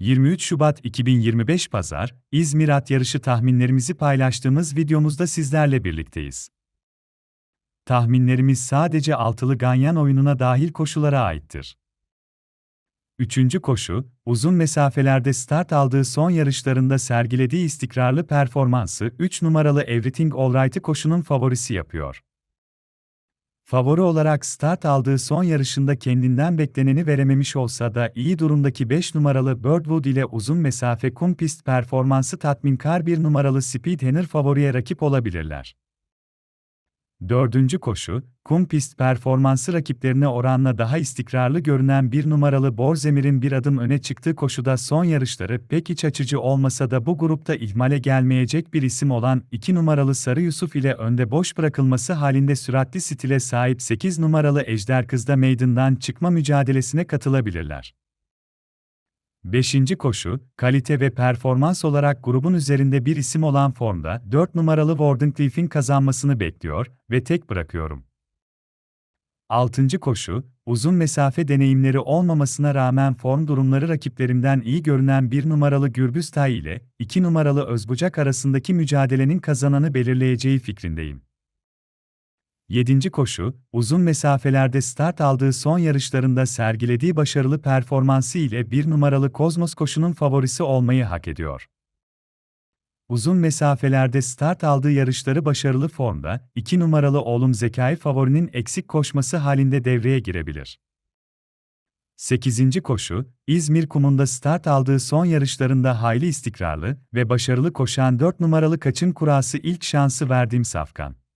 23 Şubat 2025 Pazar, İzmir At Yarışı tahminlerimizi paylaştığımız videomuzda sizlerle birlikteyiz. Tahminlerimiz sadece altılı ganyan oyununa dahil koşulara aittir. Üçüncü koşu, uzun mesafelerde start aldığı son yarışlarında sergilediği istikrarlı performansı 3 numaralı Everything Alright'ı koşunun favorisi yapıyor. Favori olarak start aldığı son yarışında kendinden bekleneni verememiş olsa da iyi durumdaki 5 numaralı Birdwood ile uzun mesafe kum pist performansı tatminkar bir numaralı Speed Henner favoriye rakip olabilirler. Dördüncü koşu, kum pist performansı rakiplerine oranla daha istikrarlı görünen bir numaralı Borzemir'in bir adım öne çıktığı koşuda son yarışları pek iç açıcı olmasa da bu grupta ihmale gelmeyecek bir isim olan 2 numaralı Sarı Yusuf ile önde boş bırakılması halinde süratli stile sahip 8 numaralı Ejder Kız'da meydandan çıkma mücadelesine katılabilirler. Beşinci koşu, kalite ve performans olarak grubun üzerinde bir isim olan formda 4 numaralı Wardenclyffe'in kazanmasını bekliyor ve tek bırakıyorum. Altıncı koşu, uzun mesafe deneyimleri olmamasına rağmen form durumları rakiplerimden iyi görünen bir numaralı Gürbüztay ile iki numaralı Özbucak arasındaki mücadelenin kazananı belirleyeceği fikrindeyim. 7. koşu, uzun mesafelerde start aldığı son yarışlarında sergilediği başarılı performansı ile bir numaralı Kozmos koşunun favorisi olmayı hak ediyor. Uzun mesafelerde start aldığı yarışları başarılı formda, 2 numaralı oğlum Zekai favorinin eksik koşması halinde devreye girebilir. 8. koşu, İzmir kumunda start aldığı son yarışlarında hayli istikrarlı ve başarılı koşan 4 numaralı kaçın kurası ilk şansı verdiğim Safkan.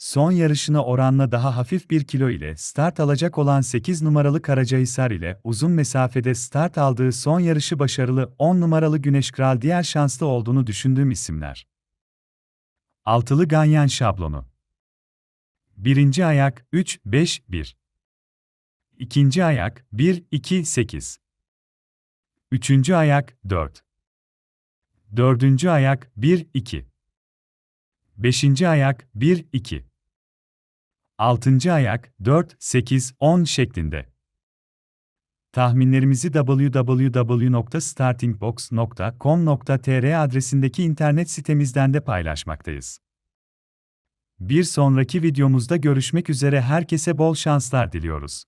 Son yarışına oranla daha hafif bir kilo ile start alacak olan 8 numaralı Karacahisar ile uzun mesafede start aldığı son yarışı başarılı 10 numaralı Güneş Kral diğer şanslı olduğunu düşündüğüm isimler. Altılı Ganyan şablonu. Birinci ayak 3-5-1. İkinci ayak 1-2-8. Üçüncü ayak 4. Dördüncü ayak 1-2. Beşinci ayak 1-2. Altıncı ayak 4, 8, 10 şeklinde. Tahminlerimizi www.startingbox.com.tr adresindeki internet sitemizden de paylaşmaktayız. Bir sonraki videomuzda görüşmek üzere herkese bol şanslar diliyoruz.